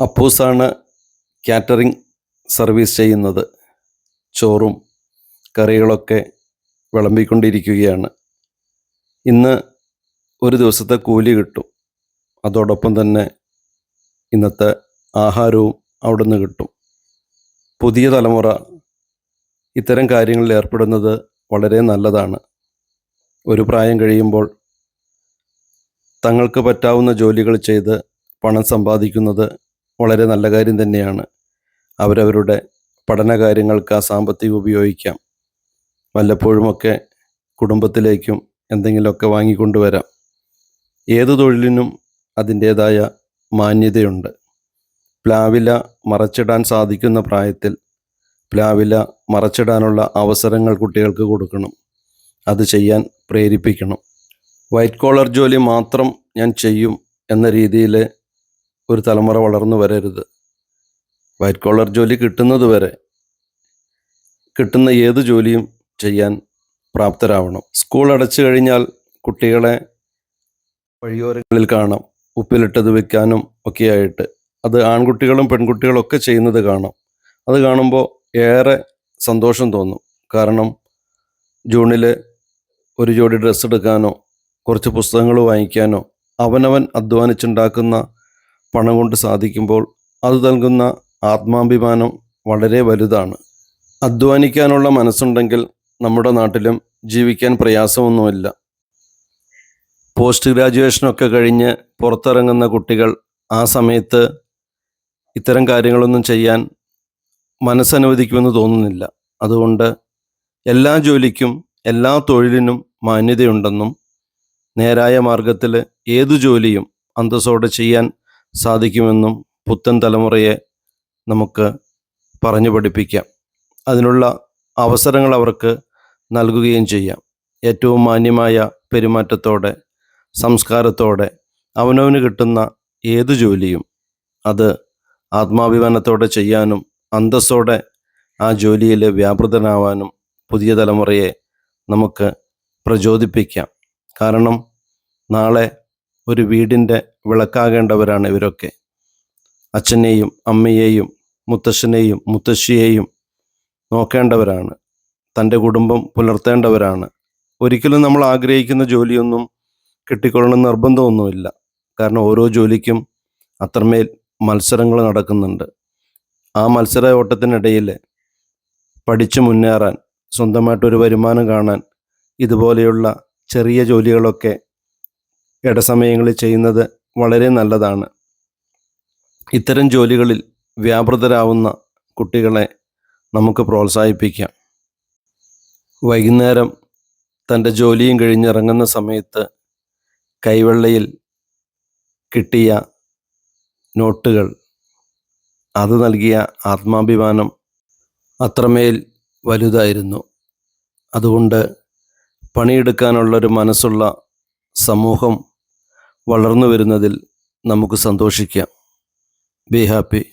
അപ്പൂസാണ് catering service ചെയ്യുന്നത്. ചോറും കറികളൊക്കെ വിളമ്പിക്കൊണ്ടിരിക്കുകയാണ്. ഇന്ന് ഒരു ദിവസത്തെ കൂലി കിട്ടും. അതോടൊപ്പം തന്നെ ഇന്നത്തെ ആഹാരവും അവിടുന്ന് കിട്ടും. പുതിയ തലമുറ ഇത്തരം കാര്യങ്ങളിൽ ഏർപ്പെടുന്നത് വളരെ നല്ലതാണ്. ഒരു പ്രായം കഴിയുമ്പോൾ തങ്ങൾക്ക് പറ്റാവുന്ന ജോലികൾ ചെയ്ത് പണം സമ്പാദിക്കുന്നത് വളരെ നല്ല കാര്യം തന്നെയാണ്. അവരവരുടെ പഠന കാര്യങ്ങൾക്ക് ആ സാമ്പത്തികം ഉപയോഗിക്കാം. വല്ലപ്പോഴുമൊക്കെ കുടുംബത്തിലേക്കും എന്തെങ്കിലുമൊക്കെ വാങ്ങിക്കൊണ്ടുവരാം. ഏത് തൊഴിലിനും അതിന്റേതായ മാന്യതയുണ്ട്. പ്ലാവില മറച്ചിടാൻ സാധിക്കുന്ന പ്രായത്തിൽ പ്ലാവില മറച്ചിടാനുള്ള അവസരങ്ങൾ കുട്ടികൾക്ക് കൊടുക്കണം. അത് ചെയ്യാൻ പ്രേരിപ്പിക്കണം. വൈറ്റ് കോളർ ജോലി മാത്രം ഞാൻ ചെയ്യും എന്ന രീതിയിൽ ഒരു തലമുറ വളർന്നു വരരുത്. വൈറ്റ് കോളർ ജോലി കിട്ടുന്നത് വരെ കിട്ടുന്ന ഏത് ജോലിയും ചെയ്യാൻ പ്രാപ്തരാവണം. സ്കൂൾ അടച്ചു കഴിഞ്ഞാൽ കുട്ടികളെ വഴിയോരങ്ങളിൽ കാണാം. ഉപ്പിലിട്ടത് വെക്കാനും ഒക്കെയായിട്ട്. അത് ആൺകുട്ടികളും പെൺകുട്ടികളും ഒക്കെ ചെയ്യുന്നത് കാണാം. അത് കാണുമ്പോൾ ഏറെ സന്തോഷം തോന്നും. കാരണം ജൂണിൽ ഒരു ജോഡി ഡ്രസ്സ് എടുക്കാനോ കുറച്ച് പുസ്തകങ്ങൾ വാങ്ങിക്കാനോ അവനവൻ അധ്വാനിച്ചുണ്ടാക്കുന്ന പണം കൊണ്ട് സാധിക്കുമ്പോൾ അത് നൽകുന്ന ആത്മാഭിമാനം വളരെ വലുതാണ്. അധ്വാനിക്കാനുള്ള മനസ്സുണ്ടെങ്കിൽ നമ്മുടെ നാട്ടിലും ജീവിക്കാൻ പ്രയാസമൊന്നുമില്ല. പോസ്റ്റ് ഗ്രാജുവേഷനൊക്കെ കഴിഞ്ഞ് പുറത്തിറങ്ങുന്ന കുട്ടികൾ ആ സമയത്ത് ഇത്തരം കാര്യങ്ങളൊന്നും ചെയ്യാൻ മനസ്സനുവദിക്കുമെന്ന് തോന്നുന്നില്ല. അതുകൊണ്ട് എല്ലാ ജോലിക്കും എല്ലാ തൊഴിലിനും മാന്യതയുണ്ടെന്നും നേരായ മാർഗത്തിൽ ഏതു ജോലിയും അന്തസ്സോടെ ചെയ്യാൻ സാധിക്കുമെന്നും പുത്തൻ തലമുറയെ നമുക്ക് പറഞ്ഞു പഠിപ്പിക്കാം. അതിനുള്ള അവസരങ്ങൾ അവർക്ക് നൽകുകയും ചെയ്യാം. ഏറ്റവും മാന്യമായ പെരുമാറ്റത്തോടെ സംസ്കാരത്തോടെ അവനവന് കിട്ടുന്ന ഏത് ജോലിയും അത് ആത്മാഭിമാനത്തോടെ ചെയ്യാനും അന്തസ്സോടെ ആ ജോലിയിൽ വ്യാപൃതനാവാനും പുതിയ തലമുറയെ നമുക്ക് പ്രചോദിപ്പിക്കാം. കാരണം നാളെ ഒരു വീടിന്റെ വിളക്കാകേണ്ടവരാണ് ഇവരൊക്കെ. അച്ഛനെയും അമ്മയെയും മുത്തശ്ശനെയും മുത്തശ്ശിയെയും നോക്കേണ്ടവരാണ്. തന്റെ കുടുംബം പുലർത്തേണ്ടവരാണ്. ഒരിക്കലും നമ്മൾ ആഗ്രഹിക്കുന്ന ജോലിയൊന്നും കിട്ടിക്കൊള്ളണം നിർബന്ധമൊന്നുമില്ല. കാരണം ഓരോ ജോലിക്കും അത്രമേൽ മത്സരങ്ങൾ നടക്കുന്നുണ്ട്. ആ മത്സര ഓട്ടത്തിനിടയിൽ പഠിച്ചു മുന്നേറാൻ സ്വന്തമായിട്ടൊരു വരുമാനം കാണാൻ ഇതുപോലെയുള്ള ചെറിയ ജോലികളൊക്കെ ഇടസമയങ്ങളിൽ ചെയ്യുന്നത് വളരെ നല്ലതാണ്. ഇത്തരം ജോലികളിൽ വ്യാപൃതരാവുന്ന കുട്ടികളെ നമുക്ക് പ്രോത്സാഹിപ്പിക്കാം. വൈകുന്നേരം തന്റെ ജോലിയും കഴിഞ്ഞിറങ്ങുന്ന സമയത്ത് കൈവെള്ളയിൽ കിട്ടിയ നോട്ടുകൾ അത് നൽകിയ ആത്മാഭിമാനം അത്രമേൽ വലുതായിരുന്നു. അതുകൊണ്ട് പണിയെടുക്കാനുള്ളൊരു മനസ്സുള്ള സമൂഹം വളർന്നു വരുന്നതിൽ നമുക്ക് സന്തോഷിക്കാം. Be happy.